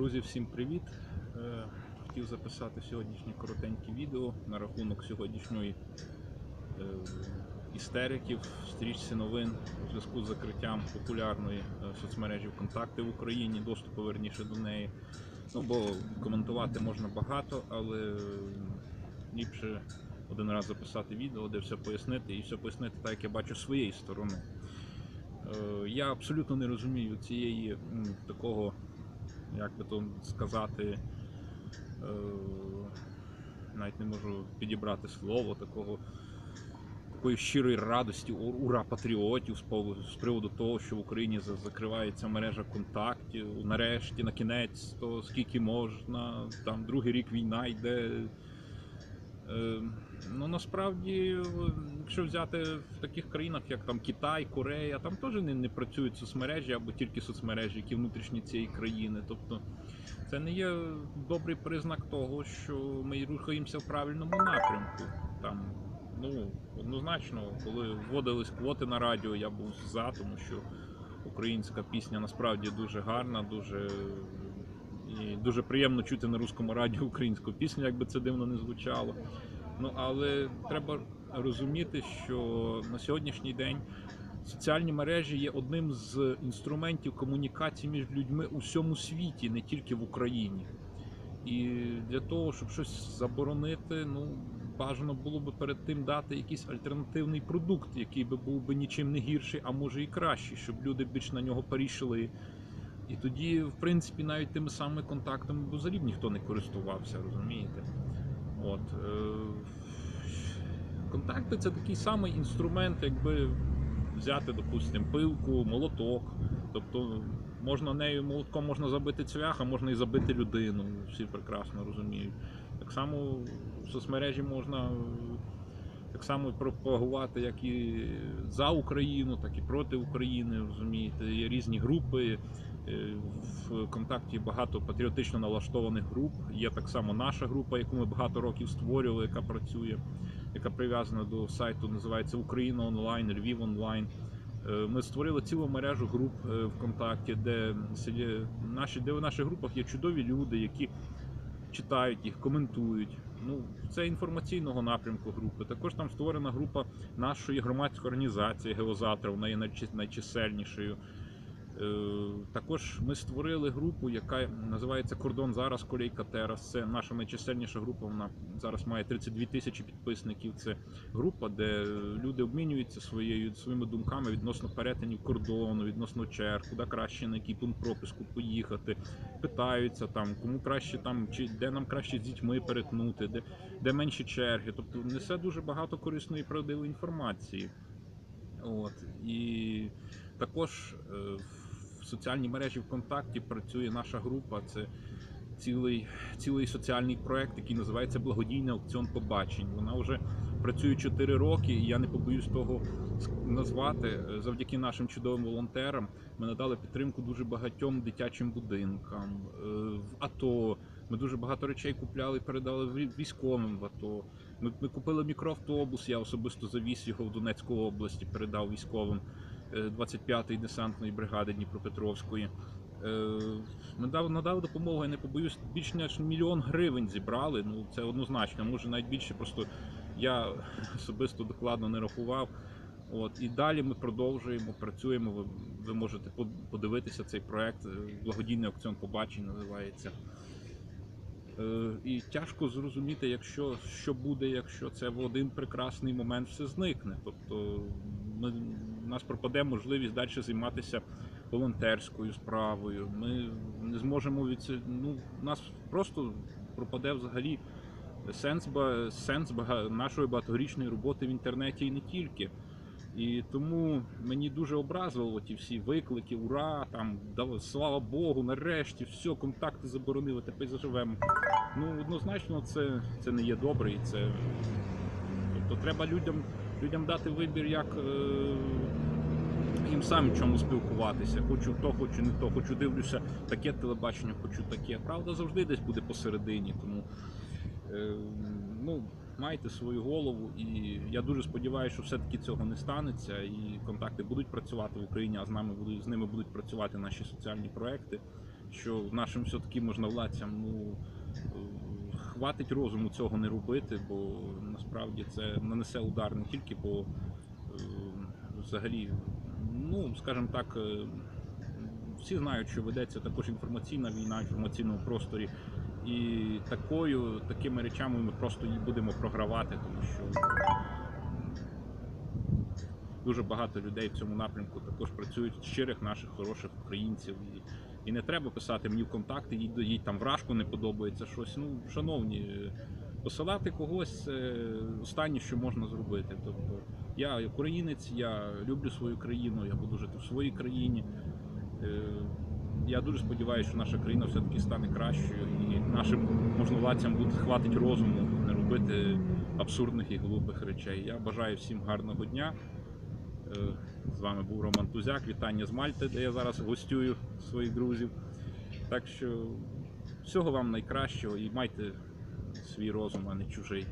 Друзі, всім привіт! Е, Хотів записати сьогоднішнє коротеньке відео на рахунок сьогоднішньої е, істериків стрічці новин у зв'язку з закриттям популярної е, соцмережі ВКонтакти в Україні, доступу верніше до неї. Ну, бо коментувати можна багато, але ліпше один раз записати відео, де все пояснити і все пояснити так, як я бачу своєї сторони. Я абсолютно не розумію цієї такого, як би то сказати, е, навіть не можу підібрати слово такого. Такої щирої радості, ура патріотів з приводу того, що в Україні закривається мережа контактів. Нарешті, на кінець, то скільки можна, там другий рік війна йде. Ну насправді, якщо взяти в таких країнах, як там Китай, Корея, там теж не, не працюють соцмережі або тільки соцмережі, які внутрішні цієї країни. Тобто це не є добрий признак того, що ми рухаємося в правильному напрямку. Там, ну, однозначно, коли вводились квоти на радіо, я був за, тому що українська пісня насправді дуже гарна, дуже. І дуже приємно чути на русскому радіо українську пісню, як би це дивно не звучало. Ну але треба розуміти, що на сьогоднішній день соціальні мережі є одним з інструментів комунікації між людьми у всьому світі, не тільки в Україні. І для того, щоб щось заборонити, ну бажано було би перед тим дати якийсь альтернативний продукт, який би був би нічим не гірший, а може і кращий, щоб люди більш на нього перейшли. І тоді, в принципі, навіть тими самими контактами взагалі б ніхто не користувався, розумієте? От. Е- контакти це такий самий інструмент, якби взяти, допустимо, пилку, молоток. Тобто можна нею молотком можна забити цвях, а можна і забити людину. Всі прекрасно розуміють. Так само в соцмережі можна так само пропагувати як і за Україну, так і проти України. Розумієте, є різні групи. Е, В контакті багато патріотично налаштованих груп. Є так само наша група, яку ми багато років створювали, яка працює, яка прив'язана до сайту, називається Україна онлайн, Львів онлайн. Е, Ми створили цілу мережу груп е, ВКонтакті, де наші, де в наших групах є чудові люди, які читають їх, коментують. Ну, це інформаційного напрямку групи. Також там створена група нашої громадської організації Геозавтра, вона є найчис- найчисельнішою. Е, Також ми створили групу, яка називається Кордон зараз Колейка Терас. Це наша найчисельніша група. Вона зараз має 32 тисячі підписників. Це група, де люди обмінюються своєю своїми думками відносно перетинів кордону, відносно черг, куди краще на який пункт пропуску поїхати. Питаються там, кому краще там, чи де нам краще з дітьми перетнути, де, де менші черги. Тобто несе дуже багато корисної і правдивої інформації. От і також е, соціальній мережі ВКонтакті працює наша група. Це цілий, цілий соціальний проект, який називається Благодійний аукціон побачень. Вона вже працює 4 роки, і я не побоюсь того назвати. Завдяки нашим чудовим волонтерам ми надали підтримку дуже багатьом дитячим будинкам е, в АТО. Ми дуже багато речей купляли і передали військовим в АТО. Ми, ми купили мікроавтобус, я особисто завіз його в Донецьку області, передав військовим 25-ї десантної бригади Дніпропетровської. Е, Надав, допомогу, я не побоюсь, більше ніж мільйон гривень зібрали. Ну це однозначно, може навіть більше, просто я особисто докладно не рахував. От і далі ми продовжуємо, працюємо. Ви, ви можете подивитися цей проект. е, Благодійний аукціон побачень називається. Е, І тяжко зрозуміти, якщо що буде, якщо це в один прекрасний момент все зникне. Тобто ми, нас пропаде можливість далі займатися волонтерською справою. Ми не зможемо від ну, у нас просто пропаде взагалі сенс, сенс нашої багаторічної роботи в інтернеті і не тільки. І тому мені дуже образливо ті всі виклики, ура, там слава Богу, нарешті, все, контакти заборонили, тепер заживемо. Ну, однозначно, це, це не є добре, і це. Тобто треба людям, людям дати вибір, як е, їм самі чому спілкуватися. Хочу то, хочу не то, хочу дивлюся таке телебачення, хочу таке. Правда завжди десь буде посередині. Тому е, ну, майте свою голову, і я дуже сподіваюся, що все-таки цього не станеться, і контакти будуть працювати в Україні, а з нами будуть з ними будуть працювати наші соціальні проекти. що нашим все-таки можновладцям ну, хватить розуму цього не робити, бо насправді це нанесе удар не тільки по е, взагалі, ну скажімо так, е, всі знають, що ведеться також інформаційна війна в інформаційному просторі. І такою, такими речами ми просто будемо програвати, тому що дуже багато людей в цьому напрямку також працюють щирих наших хороших українців. І, не треба писати мені в контакти, їй, їй там вражку не подобається щось. Ну, шановні, е, посилати когось це останнє, що можна зробити. Тобто я українець, я люблю свою країну, я буду жити в своїй країні. Е, Я дуже сподіваюся, що наша країна все-таки стане кращою і нашим можновладцям буде хватить розуму не робити абсурдних і глупих речей. Я бажаю всім гарного дня. З вами був Роман Тузяк. Вітання з Мальти, де я зараз гостюю своїх друзів. Так що всього вам найкращого і майте свій розум, а не чужий.